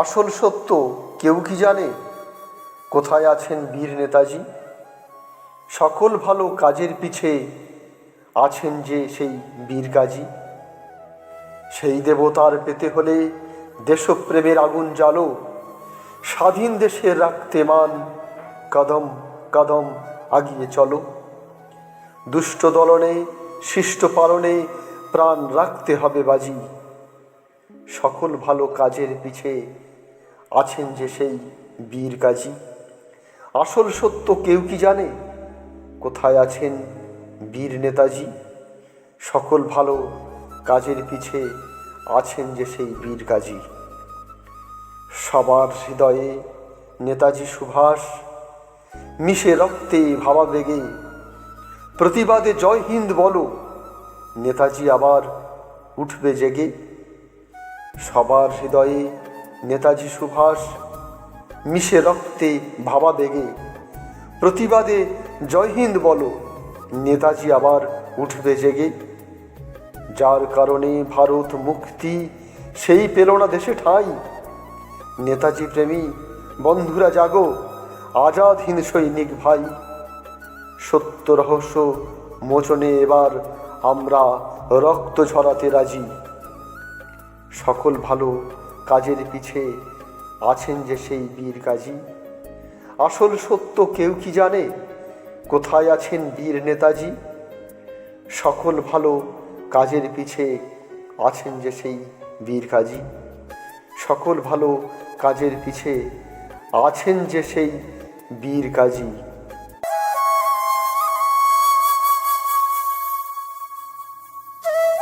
আসল সত্য কেউ কি জানে? কোথায় আছেন বীর নেতাজি? সকল ভালো কাজের পিছে আছেন যে সেই বীর কাজী সেই দেবতার পেতে হলে দেশপ্রেমের আগুন জ্বালো, স্বাধীন দেশের রাখতে মান কদম কদম আগিয়ে চলো। দুষ্ট দলনে, শিষ্ট পালনে প্রাণ রাখতে হবে বাজি। সকল ভালো কাজের পিছে আছেন যে সেই বীর কাজী। আসল সত্য কেউ কি জানে? কোথায় আছেন বীর নেতাজি? সকল ভালো কাজের পিছে আছেন যে সেই বীর কাজী। সবার হৃদয়ে নেতাজি সুভাষ, মিশে রক্তে ভাবাবেগে প্রতিবাদে জয় হিন্দ বলো, নেতাজি আবার উঠবে জেগে। সবার হৃদয়ে নেতাজি সুভাষ, মিশে রক্তে ভাবাবেগে প্রতিবাদে জয় হিন্দ বলো, নেতাজি আবার উঠবে জেগে। যার কারণে ভারত মুক্তি, সেই পেল না দেশে ঠাঁই। নেতাজি প্রেমী, বন্ধুরা জাগো, আজাদ হিন্দ সৈনিক ভাই। সত্য রহস্য মোচনে এবার আমরা রক্ত ঝরাতে রাজি। সকল ভালো কাজের পিছে আছেন যে সেই বীর কাজী। আসল সত্য কেউ কি জানে? কোথায় আছেন বীর নেতাজি? সকল ভালো কাজের পিছে আছেন যে সেই বীর কাজী। সকল ভালো কাজের পিছে আছেন যে সেই বীর কাজী।